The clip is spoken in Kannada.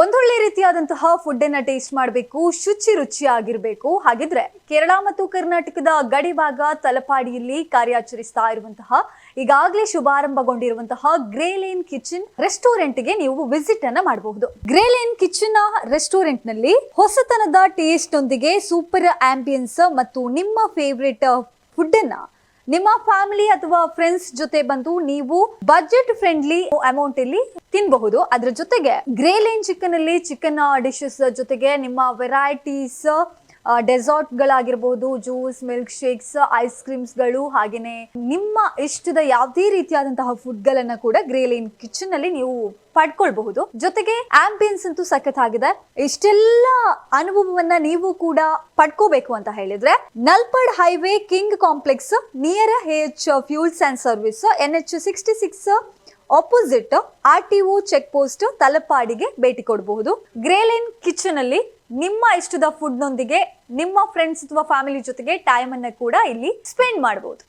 ಒಂದೊಳ್ಳೆ ರೀತಿಯಾದಂತಹ ಫುಡ್ ಅನ್ನ ಟೇಸ್ಟ್ ಮಾಡಬೇಕು, ಶುಚಿ ರುಚಿಯಾಗಿರಬೇಕು. ಹಾಗಿದ್ರೆ ಕೇರಳ ಮತ್ತು ಕರ್ನಾಟಕದ ಗಡಿ ಭಾಗ ತಲಪಾಡಿಯಲ್ಲಿ ಕಾರ್ಯಾಚರಿಸ್ತಾ ಇರುವಂತಹ, ಈಗಾಗಲೇ ಶುಭಾರಂಭಗೊಂಡಿರುವಂತಹ ಗ್ರೇಲೇನ್ ಕಿಚನ್ ರೆಸ್ಟೋರೆಂಟ್ಗೆ ನೀವು ವಿಸಿಟ್ ಅನ್ನ ಮಾಡಬಹುದು. ಗ್ರೇಲೇನ್ ಕಿಚನ್ ರೆಸ್ಟೋರೆಂಟ್ನಲ್ಲಿ ಹೊಸತನದ ಟೇಸ್ಟ್ ನೊಂದಿಗೆ ಸೂಪರ್ ಆಂಬಿಯನ್ಸ್ ಮತ್ತು ನಿಮ್ಮ ಫೇವ್ರೆಟ್ ಫುಡ್ ಅನ್ನ ನಿಮ್ಮ ಫ್ಯಾಮಿಲಿ ಅಥವಾ ಫ್ರೆಂಡ್ಸ್ ಜೊತೆ ಬಂದು ನೀವು ಬಜೆಟ್ ಫ್ರೆಂಡ್ಲಿ ಅಮೌಂಟ್ ಇಲ್ಲಿ ತಿನ್ಬಹುದು. ಅದ್ರ ಜೊತೆಗೆ ಗ್ರೇಲೇನ್ ಚಿಕನ್ ಅಲ್ಲಿ ಚಿಕನ್ ಡಿಶಸ್ ಜೊತೆಗೆ ನಿಮ್ಮ ವೆರೈಟೀಸ್ ಡೆಸಾರ್ಟ್ ಗಳಾಗಿರ್ಬಹುದು ಜ್ಯೂಸ್ ಮಿಲ್ಕ್ ಶೇಕ್ಸ್ ಐಸ್ ಕ್ರೀಮ್ಸ್ಗಳು ಹಾಗೇನೆ ನಿಮ್ಮ ಇಷ್ಟದ ಯಾವುದೇ ರೀತಿಯಾದಂತಹ ಫುಡ್ ಗಳನ್ನ ಕೂಡ ಗ್ರೇಲಿನ್ ಕಿಚನ್ ಅಲ್ಲಿ ನೀವು ಪಡ್ಕೊಳ್ಬಹುದು. ಜೊತೆಗೆ ಆಂಬಿಯನ್ಸ್ ಅಂತೂ ಸಖತ್ ಆಗಿದೆ ಇಷ್ಟೆಲ್ಲ ಅನುಭವವನ್ನ ನೀವು ಕೂಡ ಪಡ್ಕೋಬೇಕು ಅಂತ ಹೇಳಿದ್ರೆ Nalpad Highway King complex near H fuels and service N H sixty six opposite R T O check post ತಲಪಾಡಿಗೆ ಭೇಟಿ ಕೊಡಬಹುದು. ಗ್ರೇಲೇನ್ ಕಿಚನ್ ಅಲ್ಲಿ ನಿಮ್ಮ ಇಷ್ಟದ ಫುಡ್ ನೊಂದಿಗೆ ನಿಮ್ಮ ಫ್ರೆಂಡ್ಸ್ ಅಥವಾ ಫ್ಯಾಮಿಲಿ ಜೊತೆಗೆ ಟೈಮ್ ಅನ್ನ ಕೂಡ ಇಲ್ಲಿ ಸ್ಪೆಂಡ್ ಮಾಡಬಹುದು